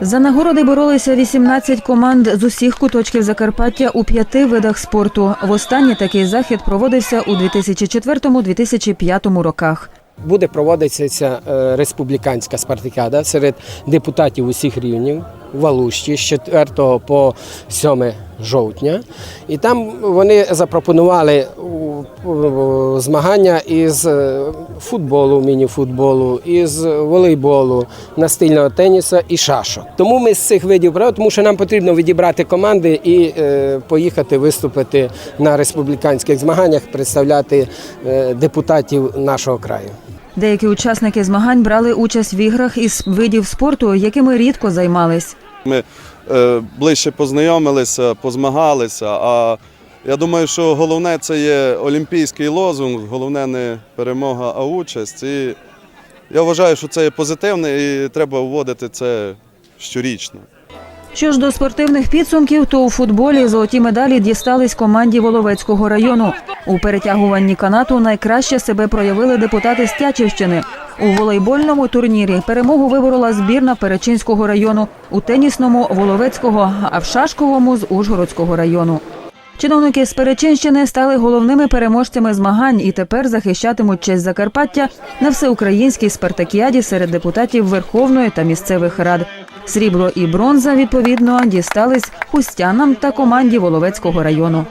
За нагороди боролися 18 команд з усіх куточків Закарпаття у п'яти видах спорту. Востаннє такий захід проводився у 2004-2005 роках. Буде проводитися е, республіканська спартакіада серед депутатів усіх рівнів в Алущі з 4 по 7 жовтня. І там вони запропонували змагання із е, футболу, міні-футболу, із волейболу, настильного теніса і шашок. Тому ми з цих видів брали, тому що нам потрібно відібрати команди і е, поїхати виступити на республіканських змаганнях, представляти е, депутатів нашого краю. Деякі учасники змагань брали участь в іграх із видів спорту, якими рідко займались. Ми е, ближче познайомилися, позмагалися. А я думаю, що головне це є олімпійський лозунг, головне не перемога, а участь. І я вважаю, що це є позитивне і треба вводити це щорічно. Що ж до спортивних підсумків, то у футболі золоті медалі дістались команді Воловецького району. У перетягуванні канату найкраще себе проявили депутати з Тячівщини. У волейбольному турнірі перемогу виборола збірна Перечинського району, у тенісному Воловецького, а в шашковому з Ужгородського району. Чиновники з Перечинщини стали головними переможцями змагань і тепер захищатимуть честь Закарпаття на всеукраїнській спартакіаді серед депутатів Верховної та місцевих рад. Срібло і бронза відповідно дістались хустянам та команді Воловецького району.